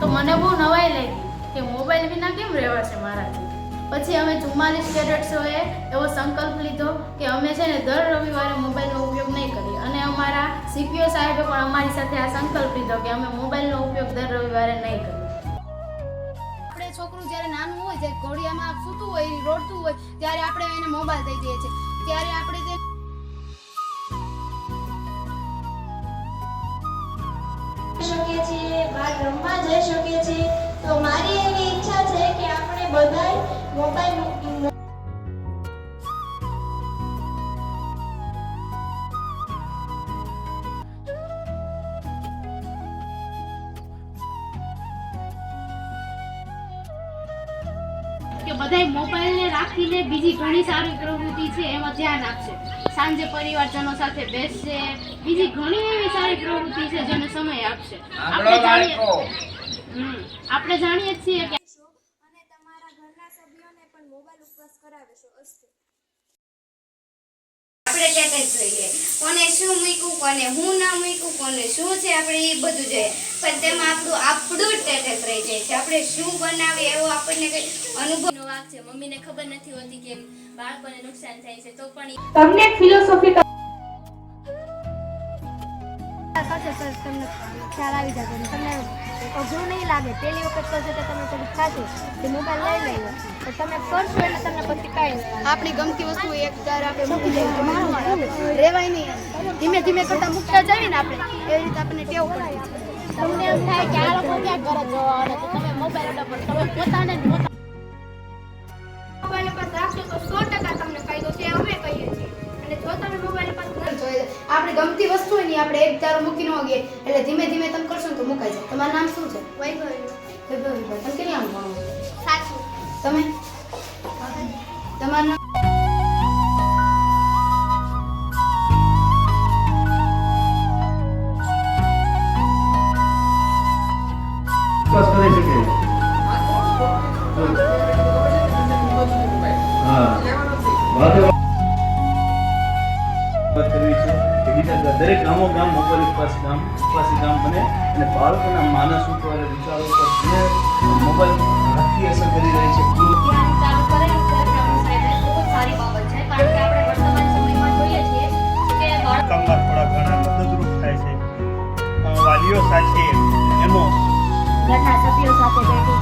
તો મને બહુ નવાઈ લાગી કે મોબાઈલ વિના કેમ રહેવાશે મારાથી પછી અમે ચુમ્માલીસ કેડેટ્સોએ એવો સંકલ્પ લીધો કે અમે છે ને દર રવિવારે મોબાઈલનો ઉપયોગ નહીં કરીએ. અને અમારા સીપીઓ સાહેબે પણ અમારી સાથે આ સંકલ્પ લીધો કે અમે મોબાઈલનો ઉપયોગ દર રવિવારે નહીં કરીએ. આપણે છોકરું જ્યારે નાનું હોય, જ્યારે ઘોડિયામાં સૂતું હોય, રોડતું હોય, ત્યારે આપણે એને મોબાઈલ દઈ દઈએ છીએ. ત્યારે આપણે તે છીએ બહાર રમવા જઈ શકીએ છીએ. તો મારી એવી ઈચ્છા છે કે આપણે બધાય મોબાઈલ કે બધાય મોબાઈલને રાખીને બીજી ઘણી સારી પ્રવૃત્તિ છે, એમાં ધ્યાન આપશે. સાંજે પરિવારજનો સાથે બેસશે. બીજી ઘણી એવી સારી પ્રવૃત્તિ છે જેને સમય આપશે. આપણે જાણીએ હમ, આપણે જાણીએ છીએ કે અને તમારા ઘરના સભ્યોને પણ મોબાઈલ ઉપવાસ કરાવીશું અસ્તુ. આપણે સ્ટેટસ જોઈએ કોને શું મૂક્યું કોને હું ના મૂક્યું કોને શું છે આપણે એ બધું જોઈએ. પણ તેમાં આપણું આપણું જ ટેટેસ રહી જાય છે. આપણે શું બનાવીએ એવો આપણને કઈ અનુભવ નો વાંક છે. મમ્મીને ખબર નથી હોતી કે બાળકોને નુકસાન થાય છે. તો પણ તમને ફિલોસોફી કરશે તમને ખ્યાલ આવી જશે તમને અઘરું નહીં લાગે. પહેલી વખત કરશો તો તમે થોડું થશે. કે મોબાઈલ લઈ લઈએ તો તમે કરશો એટલે તમને પછી કાંઈ આપણી ગમતી વસ્તુ એક ચાર આપણે મૂકી દઈએ તો મારું. રહેવાય નહીં. ધીમે ધીમે કરતા મૂકતા જઈએ ને આપણે. એવી રીતે આપણને ટેવ પડે છે. તમને એમ થાય કે આ લોકો ક્યાં ઘરે જવાના તો તમે મોબાઈલ ઉપર તમે પોતાને જ મોબાઈલ પર રાખશો તો સો ટકા તમને ફાયદો છે અમે કહીએ છીએ. અને જો તમે મોબાઈલ પર આપણે ગમતી વસ્તુ હોય ને આપણે એક ધારો મૂકી ન હોઈએ. એટલે ધીમે ધીમે તમે કરશો ને તો મુકાઈ જાય. તમારું નામ શું છે? વૈભવી. વૈભવી તમે કેટલા ભણો સાચું. તમે? દરેક ગામો ગામ મોબાઈલ ઉપવાસ ગામ ઉપવાસી ગામ બને અને બાળકોના માનસ ઉપર વિચારો ઉપર જે મોબાઈલ આખી અસર કરી રહી છે. અભિયાન ચાલુ કરેલું છે પ્રવીણ સાહેબે ખૂબ જ સારી બાબત છે કારણ કે આપણે વર્તમાન સમયમાં જોઈએ છીએ કે બાળકો કામમાં થોડા ઘણા મદદરૂપ થાય છે. વાલીઓ સાથે એનો ઘરના સભ્યો સાથે બેઠી